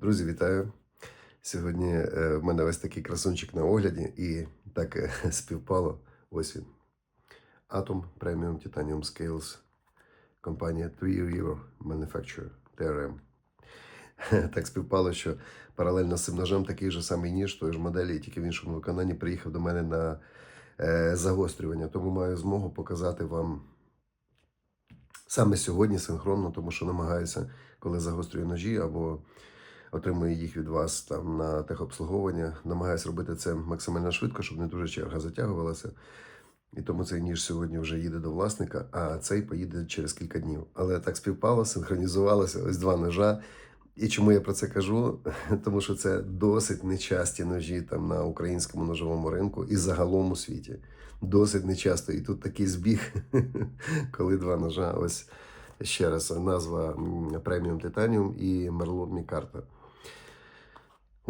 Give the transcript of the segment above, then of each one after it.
Друзі, вітаю! Сьогодні е, в мене ось такий красунчик на огляді, і так е, співпало. Ось він. Atom Premium Titanium Scales. Компанія Three River Manufacturer TRM. Так співпало, що паралельно з цим ножем такий же самий ніж, той ж моделі, тільки в іншому виконанні приїхав до мене на е, загострювання. Тому маю змогу показати вам саме сьогодні синхронно, тому що намагаюся, коли загострюю ножі або отримую їх від вас там на техобслуговування. Намагаюся робити це максимально швидко, щоб не дуже черга затягувалася. І тому цей ніж сьогодні вже їде до власника, а цей поїде через кілька днів. Але так співпало, синхронізувалося ось два ножа. І чому я про це кажу? Тому що це досить нечасті ножі там на українському ножовому ринку і загалом у світі. Досить нечасто. І тут такий збіг, коли два ножа. Ось ще раз назва преміум Титаніум і Мерлот Мікарта.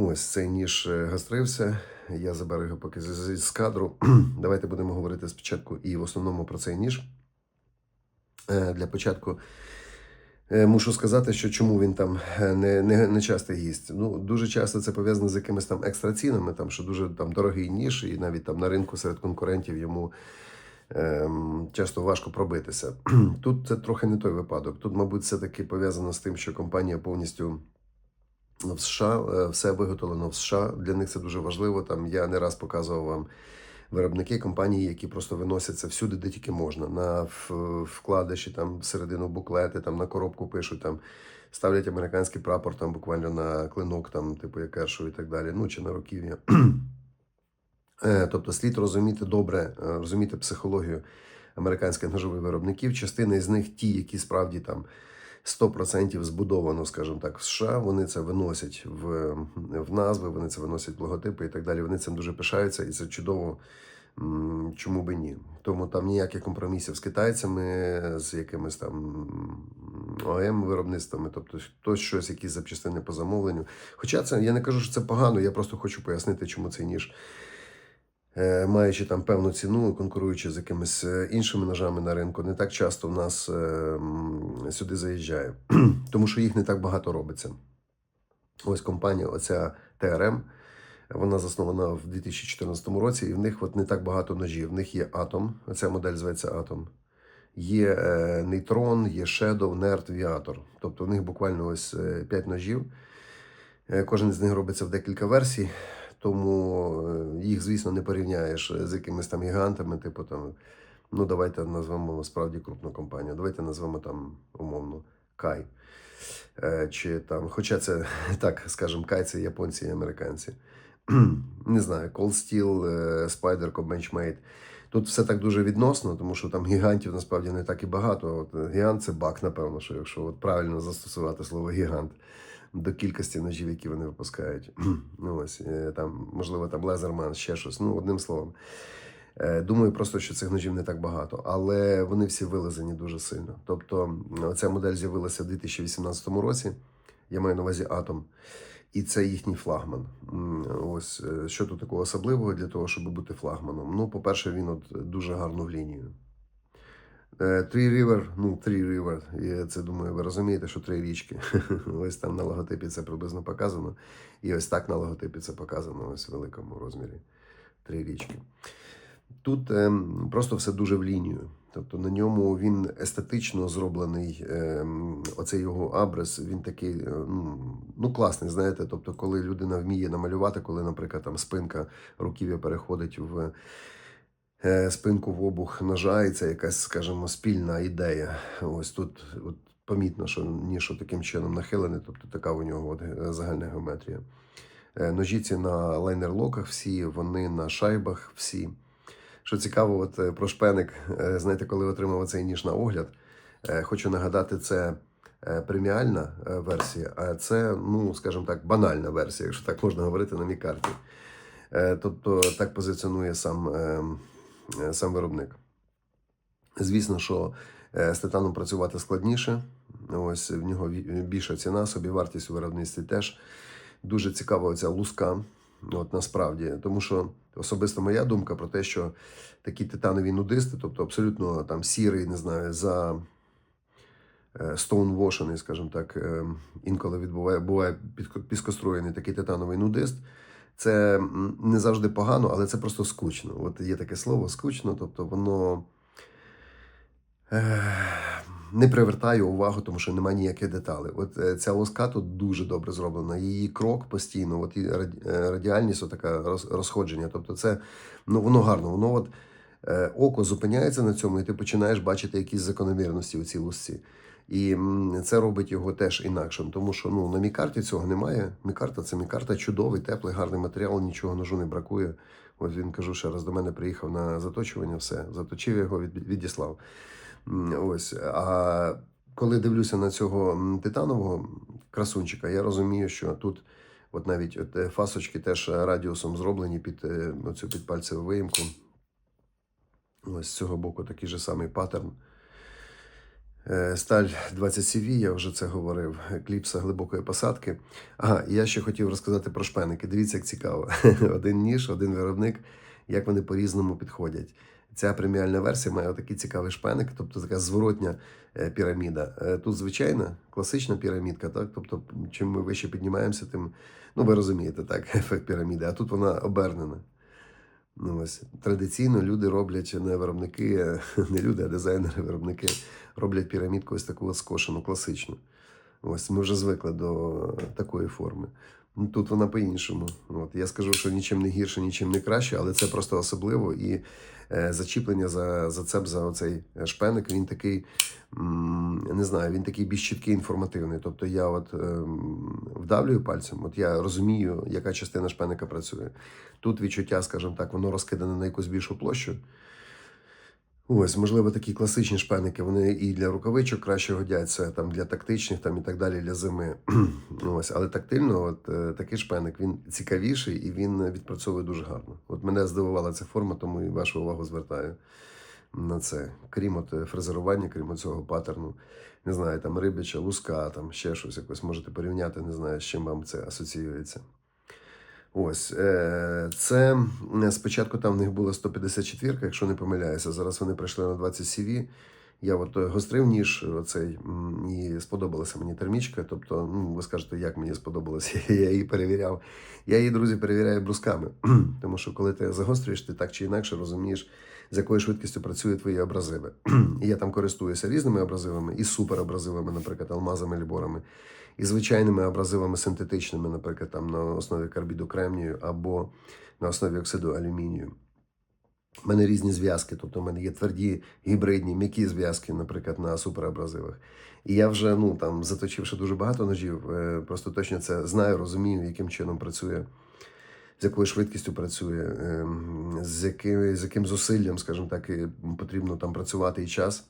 Ось цей ніж е, гастрився. Я заберу його поки з- кадру. Давайте будемо говорити спочатку і в основному про цей ніж. Е, Для початку е, мушу сказати, що чому він там не, не, не частий гість. Ну, дуже часто це пов'язано з якимись там екстра цінами, там, що дуже там, дорогий ніж, і навіть там на ринку серед конкурентів йому ем, часто важко пробитися. Тут це трохи не той випадок. Тут, мабуть, все таки пов'язано з тим, що компанія повністю в США, е, все виготовлено в США. Для них це дуже важливо. Там я не раз показував вам виробники компанії, які просто виносяться всюди, де тільки можна. На вкладиші, там всередину буклети, там на коробку пишуть, там ставлять американський прапор, там буквально на клинок, там, типу як Кершу і так далі. Ну чи на руків'я. Е, Тобто слід розуміти добре, е, розуміти психологію американських ножових виробників. Частина з них ті, які справді там 100% збудовано, скажімо так, в США. Вони це виносять в, в назви, вони це виносять в логотипи і так далі. Вони цим дуже пишаються, і це чудово. Чому би ні? Тому там ніяких компромісів з китайцями, з якимись там ОМ виробництвами, тобто хтось щось, якісь запчастини по замовленню. Хоча це я не кажу, що це погано, я просто хочу пояснити, чому цей ніж маючи там певну ціну, конкуруючи з якимись е, іншими ножами на ринку, не так часто в нас е, сюди заїжджає, тому що їх не так багато робиться. Ось компанія, оця ТРМ, вона заснована в 2014 році, і в них от не так багато ножів. В них є Atom, ця модель зветься Atom. Є е, Neutron, є Shadow, Nerd, Viator. Тобто в них буквально ось 5 ножів. Е, Кожен з них робиться в декілька версій, тому е, їх, звісно, не порівняєш з якимись там гігантами, типу там, ну давайте назвемо справді крупну компанію. Давайте назвемо там умовно Кай. Е, Чи там, хоча це так, скажімо, Кай це японці і американці. Не знаю, Cold Steel, е, Spider, Benchmade. Тут все так дуже відносно, тому що там гігантів насправді не так і багато. От е, гігант це бак, напевно, що якщо от правильно застосувати слово гігант до кількості ножів, які вони випускають. ну ось е, там, можливо, там Лезерман, ще щось. Ну, одним словом. Е, Думаю, просто що цих ножів не так багато, але вони всі вилазені дуже сильно. Тобто, ця модель з'явилася в 2018 році. Я маю на увазі Atom. І це їхній флагман. Ось е, що тут такого особливого для того, щоб бути флагманом. Ну, по-перше, він от дуже гарно в лінію. Е, Three River, ну, Three River, я це думаю, ви розумієте, що три річки. Ось там на логотипі це приблизно показано. І ось так на логотипі це показано ось в великому розмірі. Три річки. Тут ем, просто все дуже в лінію. Тобто на ньому він естетично зроблений. Ем, оцей його абрис, він такий е, ну, ну, класний, знаєте. Тобто, коли людина вміє намалювати, коли, наприклад, там спинка руків'я переходить в спинку в обух ножа, і це якась, скажімо, спільна ідея. Ось тут от, помітно, що ніж таким чином нахилений, тобто така у нього от, е, загальна геометрія. Е, Ножі ці на лайнер-локах всі, вони на шайбах всі. Що цікаво, от е, про шпеник, е, знаєте, коли отримав цей ніж на огляд, е, хочу нагадати, це е, преміальна е, версія, а це, ну, скажімо так, банальна версія, якщо так можна говорити на мікарті. Е, Тобто так позиціонує сам, е, е, сам виробник. Звісно, що е, з титаном працювати складніше. Ось в нього більша ціна, собівартість у виробництві теж. Дуже цікава оця луска. От насправді, тому що особисто моя думка про те, що такі титанові нудисти, тобто абсолютно там сірий, не знаю, за е, стоунвошений, скажімо так, е, інколи відбуває, буває піскоструєний такий титановий нудист. Це не завжди погано, але це просто скучно. От є таке слово скучно, тобто воно не привертає увагу, тому що немає ніяких деталей. От е, ця лоска тут дуже добре зроблена. Її крок постійно, от і е, радіальність, отака розходження. Тобто, це ну воно гарно. Воно от е, око зупиняється на цьому, і ти починаєш бачити якісь закономірності у цій лусці. І це робить його теж інакшим, тому що ну на мікарті цього немає. Мікарта це мікарта чудовий, теплий, гарний матеріал, нічого ножу не бракує. От він кажу ще раз до мене приїхав на заточування, все заточив його, від, відіслав. Ось. А коли дивлюся на цього титанового красунчика, я розумію, що тут, от навіть от е, фасочки теж радіусом зроблені під е, оцю підпальцеву виїмку. Ось з цього боку такий же самий паттерн. Е, Сталь 20 CV, я вже це говорив. Кліпса глибокої посадки. Ага, я ще хотів розказати про шпеники. Дивіться, як цікаво. Один ніж, один виробник, як вони по-різному підходять. Ця преміальна версія має такий цікавий шпеник, тобто така зворотня е, піраміда. Е, Тут звичайна класична пірамідка, так? Тобто, чим ми вище піднімаємося, тим, ну ви розумієте, так, ефект піраміди, а тут вона обернена. Ну, ось традиційно люди роблять не виробники, е, не люди, а дизайнери, виробники роблять пірамідку ось таку скошену, класичну. Ось ми вже звикли до такої форми. Ну, Тут вона по-іншому. От я скажу, що нічим не гірше, нічим не краще, але це просто особливо. І е, зачіплення за, за цеп, за оцей шпеник, він такий, м, не знаю, він такий більш чіткий, інформативний. Тобто я от ем, вдавлюю пальцем, от я розумію, яка частина шпеника працює. Тут відчуття, скажімо так, воно розкидане на якусь більшу площу. Ось, можливо, такі класичні шпеники, вони і для рукавичок краще годяться, там для тактичних там і так далі для зими. Ось, але тактильно, от е, такий шпеник він цікавіший і він відпрацьовує дуже гарно. От мене здивувала ця форма, тому і вашу увагу звертаю на це. Крім от фрезерування, крім цього паттерну, не знаю, там рибяча, луска, там ще щось якось можете порівняти, не знаю, з чим вам це асоціюється. Ось е, це спочатку там в них було 154, якщо не помиляюся. Зараз вони прийшли на 20 CV. Я от е, гострив ніж оцей і сподобалася мені термічка. Тобто, ну ви скажете, як мені сподобалося, я її перевіряв. Я її, друзі, перевіряю брусками. Тому що коли ти загострюєш, ти так чи інакше розумієш, з якою швидкістю працюють твої абразиви. І я там користуюся різними абразивами, і суперабразивами, наприклад, алмазами, ліборами, і звичайними абразивами синтетичними, наприклад, там на основі карбіду кремнію або на основі оксиду алюмінію. У мене різні зв'язки, тобто в мене є тверді, гібридні, м'які зв'язки, наприклад, на суперабразивах. І я вже, ну там, заточивши дуже багато ножів, е, просто точно це знаю, розумію, яким чином працює, з якою швидкістю працює, е, з яким, з яким зусиллям, скажімо так, потрібно там працювати і час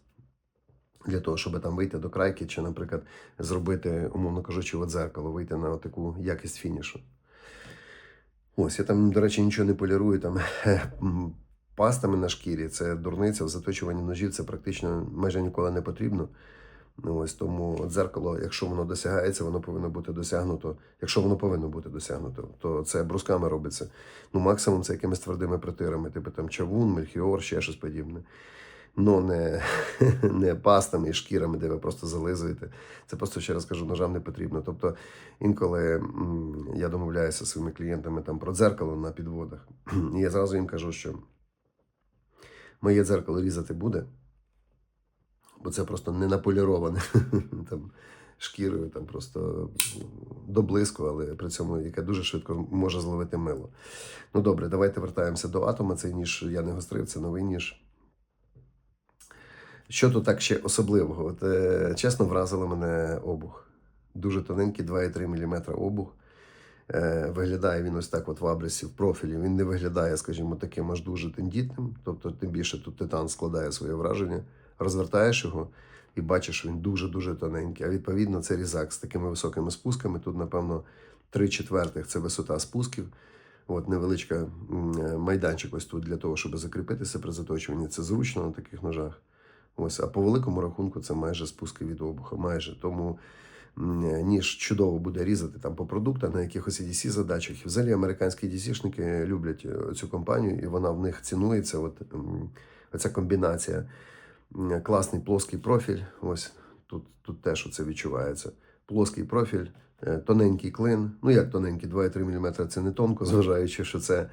для того, щоб там вийти до крайки, чи, наприклад, зробити, умовно кажучи, от дзеркало, вийти на таку якість фінішу. Ось, я там, до речі, нічого не полірую, там м, пастами на шкірі, це дурниця в заточуванні ножів, це практично майже ніколи не потрібно. Ну, ось тому дзеркало, якщо воно досягається, воно повинно бути досягнуто. Якщо воно повинно бути досягнуто, то це брусками робиться. Ну, максимум це якимись твердими притирами, типу там чавун, мельхіор, ще щось подібне. Ну, не, не пастами і шкірами, де ви просто зализуєте. Це просто ще раз кажу, ножам не потрібно. Тобто, інколи я домовляюся зі своїми клієнтами там про дзеркало на підводах, і я зразу їм кажу, що моє дзеркало різати буде, бо це просто не наполіроване там, шкірою, там просто до блиску, але при цьому яке дуже швидко може зловити мило. Ну добре, давайте вертаємося до атома. Цей ніж я не гострив, це новий ніж. Що тут так ще особливого? От, е, чесно, вразило мене обух. Дуже тоненький, 2,3 мм обух. Е, виглядає він ось так от в абресі, в профілі. Він не виглядає, скажімо, таким аж дуже тендітним. Тобто, тим більше тут титан складає своє враження. Розвертаєш його і бачиш, він дуже-дуже тоненький. А відповідно, це різак з такими високими спусками. Тут, напевно, 3 четвертих це висота спусків. От невеличка е, майданчик ось тут для того, щоб закріпитися при заточуванні. Це зручно на таких ножах. Ось, а по великому рахунку це майже спуски від обуха. Майже. Тому ніж чудово буде різати там по продуктах на якихось EDC задачах. Взагалі американські EDC-шники люблять е, цю компанію, і вона в них цінується. От оця комбінація. Класний плоский профіль. Ось Тут, тут теж це відчувається. Плоский профіль, е, тоненький клин. Ну як тоненький, 2,3 мм це не тонко, зважаючи, що це.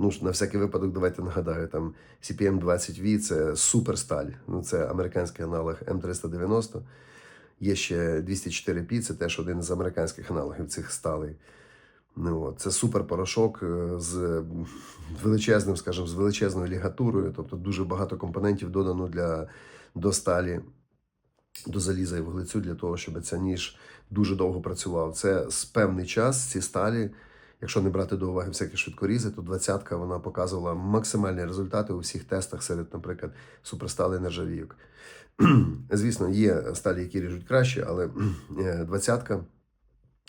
Ну, на всякий випадок, давайте нагадаю, там CPM 20V це суперсталь. Ну, це американський аналог М390. Є ще 204P, це теж один з американських аналогів цих сталей. Ну, це супер порошок е, з величезним, скажімо, з величезною лігатурою, тобто дуже багато компонентів додано для, до сталі, до заліза і вуглецю для того, щоб ця ніж дуже довго працював. Це з певний час ці сталі, якщо не брати до уваги всякі швидкорізи, то двадцятка вона показувала максимальні результати у всіх тестах серед, наприклад, суперсталей нержавійок. Звісно, є сталі, які ріжуть краще, але е, двадцятка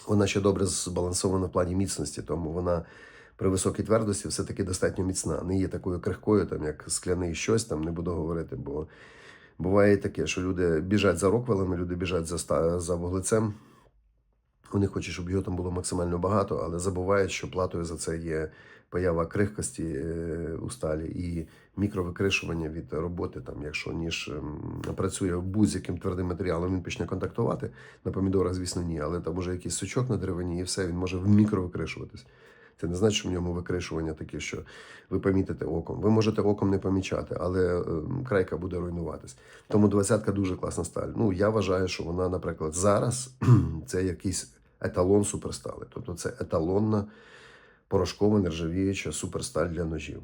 вона ще добре збалансована в плані міцності, тому вона при високій твердості все-таки достатньо міцна. Не є такою крихкою, там як скляний щось, там не буду говорити, бо буває таке, що люди біжать за роквелами, люди біжать за, за вуглецем. Вони хочуть, щоб його там було максимально багато, але забувають, що платою за це є поява крихкості е, у сталі і мікровикришування від роботи. Там, якщо ніж ем, працює будь-яким твердим матеріалом, він почне контактувати. На помідорах, звісно, ні, але там уже якийсь сучок на деревині, і все, він може мікровикришуватись. Це не значить, що в ньому викришування таке, що ви помітите оком. Ви можете оком не помічати, але ем, крайка буде руйнуватись. Тому двадцятка дуже класна сталь. Ну я вважаю, що вона, наприклад, зараз це якийсь еталон суперстали. Тобто це еталонна порошкова нержавіюча суперсталь для ножів.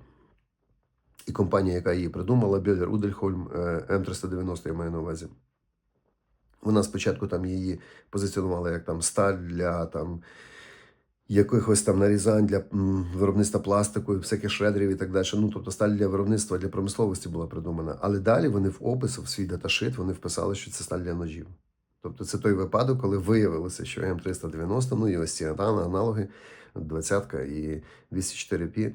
І компанія, яка її придумала, Білер Удельхольм М390, я маю на увазі. Вона спочатку там її позиціонувала як там сталь для там якихось там нарізань для виробництва пластику, всяких шредерів і так далі. Ну, тобто сталь для виробництва для промисловості була придумана. Але далі вони в опис, в свій даташит, вони вписали, що це сталь для ножів. Тобто це той випадок, коли виявилося, що М390, ну і ось ці аналоги, 20 і 204P,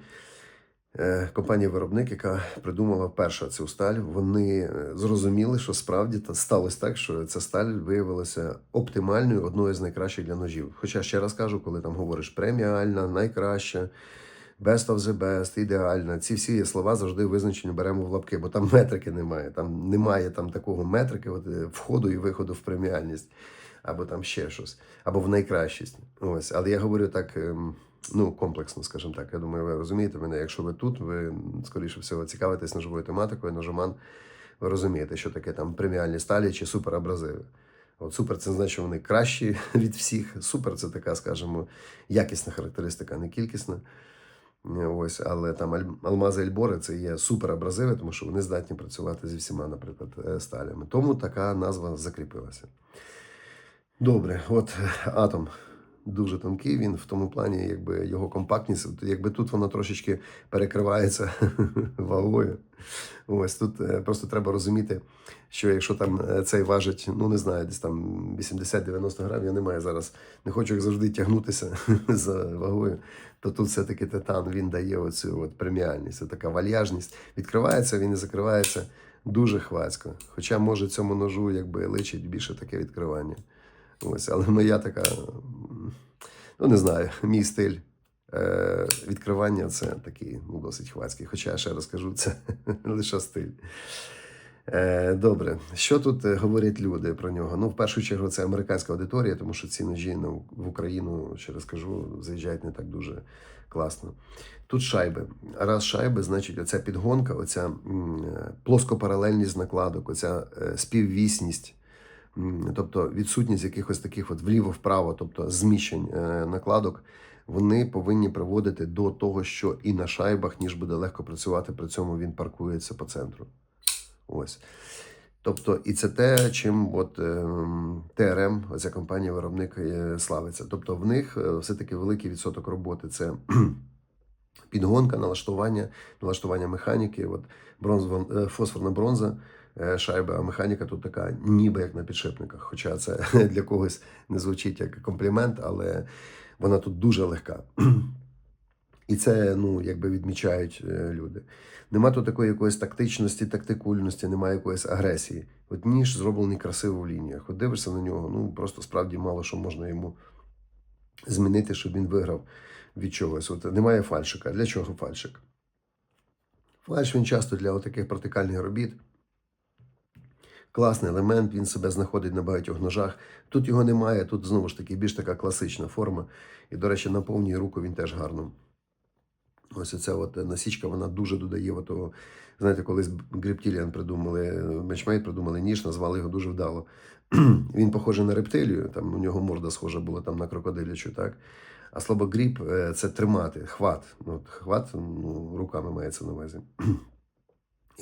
е, компанія-виробник, яка придумала перша цю сталь, вони е, зрозуміли, що справді та сталося так, що ця сталь виявилася оптимальною, одною з найкращих для ножів. Хоча ще раз кажу, коли там говориш преміальна, найкраща. Best of the best, ідеальна. Ці всі слова завжди визначені беремо в лапки, бо там метрики немає. Там немає там такого метрики от, е, входу і виходу в преміальність, або там ще щось, або в найкращість. Ось. Але я говорю так, ем, ну, комплексно, скажімо так. Я думаю, ви розумієте мене. Якщо ви тут, ви скоріше всього цікавитесь ножовою тематикою, ножоман, ви розумієте, що таке там преміальні сталі чи суперабразиви. От супер це значить, що вони кращі від всіх. Супер це така, скажімо, якісна характеристика, а не кількісна. Ось, але там алмази Ельбори це є суперабразиви, тому що вони здатні працювати зі всіма, наприклад, е, сталями. Тому така назва закріпилася. Добре, от е, атом дуже тонкий. Він в тому плані, якби його компактність, якби тут воно трошечки перекривається вагою. Ось тут е, просто треба розуміти, що якщо там е, цей важить, ну не знаю, десь там 80-90 грам, я не маю зараз, не хочу як завжди тягнутися за вагою, то тут все-таки титан він дає оцю от преміальність, така вальяжність. Відкривається він і закривається дуже хвацько. Хоча може цьому ножу якби личить більше таке відкривання. Ось, але моя така, ну не знаю, мій стиль. Е, відкривання це такий ну, досить хвацький. Хоча я ще раз кажу, це лише стиль. Е, добре, що тут е, говорять люди про нього? Ну, в першу чергу, це американська аудиторія, тому що ці ножі ну, в Україну, ще раз кажу, заїжджають не так дуже класно. Тут шайби. Раз шайби, значить, оця підгонка, оця плоскопаралельність накладок, оця співвісність. Тобто відсутність якихось таких от вліво-вправо, тобто зміщень е, накладок, вони повинні приводити до того, що і на шайбах, ніж буде легко працювати, при цьому він паркується по центру. Ось. Тобто, і це те, чим от, ем, ТРМ, оця компанія-виробник е, славиться. Тобто, в них е, все-таки великий відсоток роботи це підгонка, налаштування, налаштування механіки. От бронзова, е, фосфорна бронза, е, шайба, а механіка тут така, ніби як на підшипниках. Хоча це для когось не звучить як комплімент, але вона тут дуже легка. І це, ну, якби відмічають е, люди. Нема тут такої якоїсь тактичності, тактикульності, немає якоїсь агресії. От ніж зроблений красиво в лініях. От дивишся на нього, ну просто справді мало що можна йому змінити, щоб він виграв від чогось. От немає фальшика. Для чого фальшик? Фальш він часто для таких протикальних робіт. Класний елемент, він себе знаходить на багатьох ножах. Тут його немає, тут знову ж таки більш така класична форма. І, до речі, на повній руку він теж гарно. Ось оця от насічка, вона дуже додає того. Знаєте, колись Грептіліан придумали, мечмейт придумали ніж, назвали його дуже вдало. Він похожий на рептилію, там у нього морда схожа була там на крокодилячу, так? А слово гріп е, це тримати, хват. Ну, хват ну, руками мається на увазі.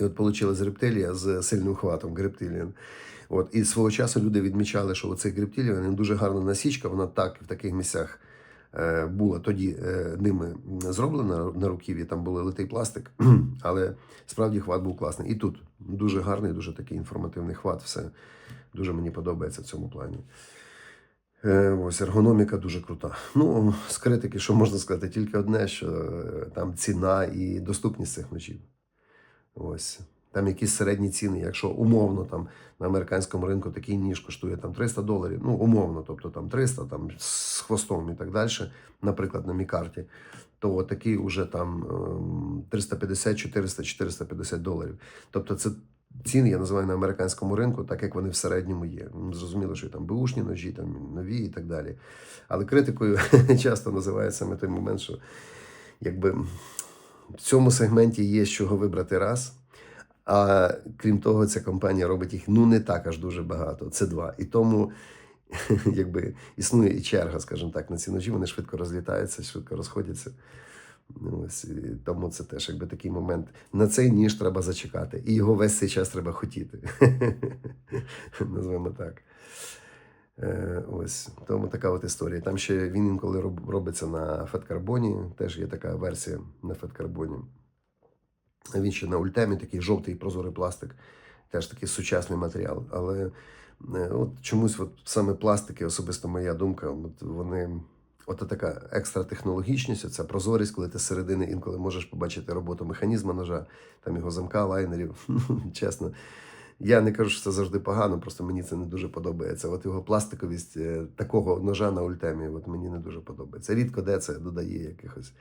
І от з рептилія з сильним хватом, грептиліан. От, і свого часу люди відмічали, що оцей грептиліан він дуже гарна насічка, вона так в таких місцях е, була тоді е, ними зроблена на руків'ї, там був литий пластик, але справді хват був класний. І тут дуже гарний, дуже такий інформативний хват. Все дуже мені подобається в цьому плані. Е, Ось ергономіка дуже крута. Ну, з критики, що можна сказати, тільки одне, що е, там ціна і доступність цих ножів. Ось. Там якісь середні ціни, якщо умовно там на американському ринку такий ніж коштує там 300 доларів, ну умовно, тобто там 300 там, з хвостом і так далі, наприклад, на мікарті, то такий уже там ем, 350, 400, 450 доларів. Тобто це ціни, я називаю на американському ринку, так як вони в середньому є. Ну, Зрозуміло, що там беушні ножі, там нові і так далі. Але критикою часто називають саме той момент, що якби в цьому сегменті є з чого вибрати раз. А крім того, ця компанія робить їх ну не так аж дуже багато. Це два. І тому якби існує і черга, скажімо так, на ці ножі. Вони швидко розлітаються, швидко розходяться. Ну, Ось, тому це теж якби такий момент. На цей ніж треба зачекати. І його весь цей час треба хотіти. Назвемо так. Е, Ось тому така от історія. Там ще він інколи робиться на феткарбоні. Теж є така версія на феткарбоні. Він ще на ультемі такий жовтий прозорий пластик, теж такий сучасний матеріал. Але е, от чомусь от саме пластики, особисто моя думка, от вони. От така екстра технологічність, ця прозорість, коли ти середини інколи можеш побачити роботу механізму ножа, там його замка, лайнерів. Чесно, я не кажу, що це завжди погано, просто мені це не дуже подобається. От його пластиковість е, такого ножа на ультемі, от мені не дуже подобається. Рідко де це додає якихось.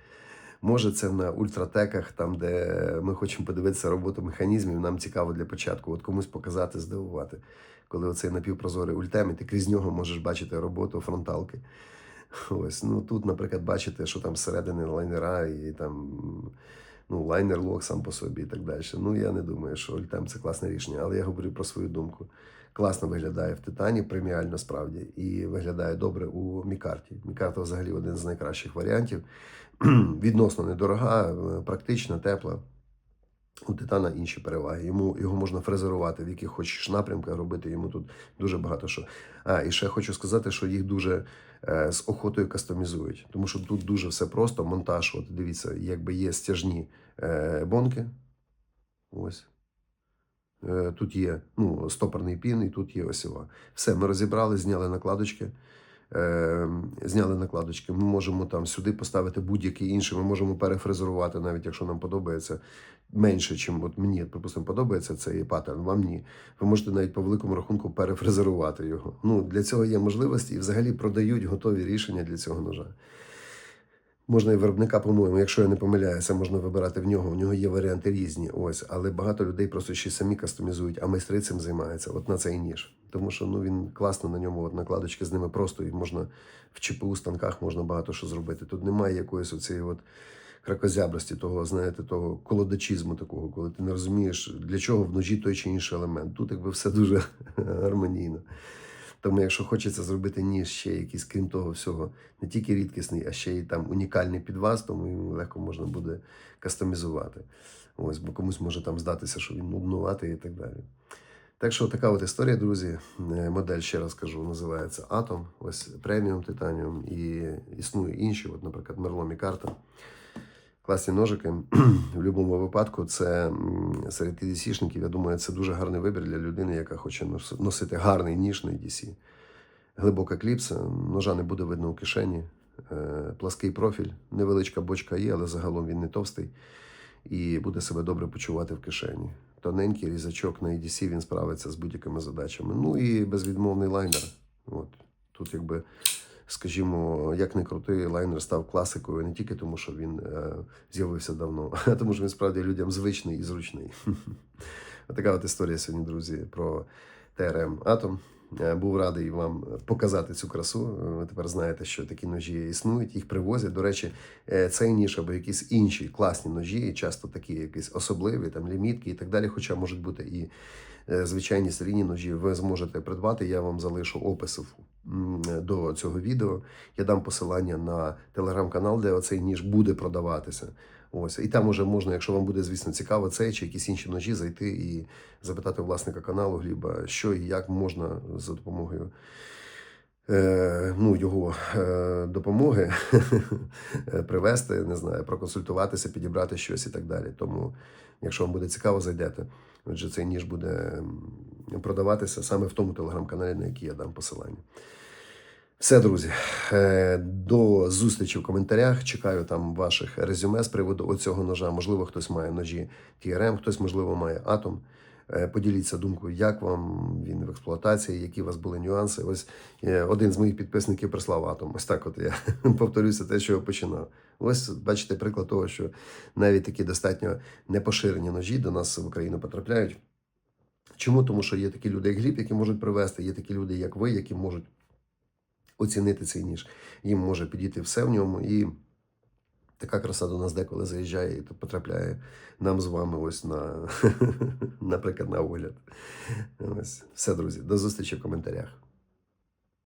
Може, це на ультратеках, там, де ми хочемо подивитися роботу механізмів, нам цікаво для початку, от комусь показати, здивувати. Коли оцей напівпрозорий ультем, і ти крізь нього можеш бачити роботу фронталки. Ось, ну тут, наприклад, бачите, що там зсередини лайнера і там ну, лайнер лог сам по собі і так далі. Ну, я не думаю, що ультем це класне рішення, але я говорю про свою думку. Класно виглядає в титані, преміально справді, і виглядає добре у Мікарті. Мікарта взагалі один з найкращих варіантів. Відносно недорога, е, практична, тепла. У титана інші переваги. Йому його можна фрезерувати в яких хочеш напрямках, робити йому тут дуже багато що. А і ще хочу сказати, що їх дуже е, з охотою кастомізують, тому що тут дуже все просто. Монтаж, от дивіться, якби є стяжні е, бонки. Ось. Е, Тут є ну, стопорний пін, і тут є осьова. Все, ми розібрали, зняли накладочки. Е, зняли накладочки. Ми можемо там сюди поставити будь-який інший. Ми можемо перефрезерувати, навіть якщо нам подобається менше, чим от мені, припустимо, подобається цей паттерн. Вам ні. Ви можете навіть по великому рахунку перефрезерувати його. Ну для цього є можливості і взагалі продають готові рішення для цього ножа. Можна і виробника, по-моєму, якщо я не помиляюся, можна вибирати в нього. В нього є варіанти різні. Ось, але багато людей просто ще самі кастомізують, а майстри цим займаються. От на цей ніж. Тому що ну він класно на ньому, от накладочки з ними просто і можна в ЧПУ станках можна багато що зробити. Тут немає якоїсь оцієї от кракозябрості, того, знаєте, того колодачізму такого, коли ти не розумієш, для чого в ножі той чи інший елемент. Тут якби все дуже гармонійно. Тому, якщо хочеться зробити ніж ще якийсь, крім того всього, не тільки рідкісний, а ще й там унікальний під вас, тому йому легко можна буде кастомізувати. Ось, бо комусь може там здатися, що він нуднуватий і так далі. Так що така от історія, друзі. Е, Модель, ще раз кажу, називається Atom, ось преміум титаніум, і існує інші, от, наприклад, Мерломі карта. Класні ножики. В будь-якому випадку, це серед EDC-шників, я думаю, це дуже гарний вибір для людини, яка хоче носити гарний ніж на EDC. Глибока кліпса, ножа не буде видно у кишені, е, плаский профіль, невеличка бочка є, але загалом він не товстий і буде себе добре почувати в кишені. Тоненький різачок на EDC, він справиться з будь-якими задачами. Ну і безвідмовний лайнер. От. Тут, якби, скажімо, як не крутий, лайнер став класикою не тільки тому, що він е, з'явився давно, а тому, що він справді людям звичний і зручний. Отака от історія сьогодні, друзі, про ТРМ Атом. Е, Був радий вам показати цю красу. Ви тепер знаєте, що такі ножі існують, їх привозять. До речі, е, цей ніж або якісь інші класні ножі, часто такі якісь особливі, там лімітки і так далі. Хоча можуть бути і звичайні серійні ножі. Ви зможете придбати. Я вам залишу опис до цього відео. Я дам посилання на телеграм-канал, де оцей ніж буде продаватися. Ось і там уже можна, якщо вам буде, звісно, цікаво, цей чи якісь інші ножі, зайти і запитати власника каналу Гліба, що і як можна за допомогою е, ну, його е, допомоги привести, не знаю, проконсультуватися, підібрати щось і так далі. Тому, якщо вам буде цікаво, зайдете. Отже, цей ніж буде продаватися саме в тому телеграм-каналі, на який я дам посилання. Все, друзі, Е, до зустрічі в коментарях. Чекаю там ваших резюме з приводу оцього ножа. Можливо, хтось має ножі TRM, хтось, можливо, має атом. Е, Поділіться думкою, як вам він в експлуатації, які у вас були нюанси. Ось е, один з моїх підписників прислав атом. Ось так, от я повторюся те, що я починав. Ось бачите приклад того, що навіть такі достатньо непоширені ножі до нас в Україну потрапляють. Чому? Тому що є такі люди, як Гліб, які можуть привезти, є такі люди, як ви, які можуть оцінити цей ніж. Їм може підійти все в ньому. І така краса до нас деколи заїжджає і потрапляє нам з вами ось на, наприклад, на огляд. Ось. Все, друзі, до зустрічі в коментарях.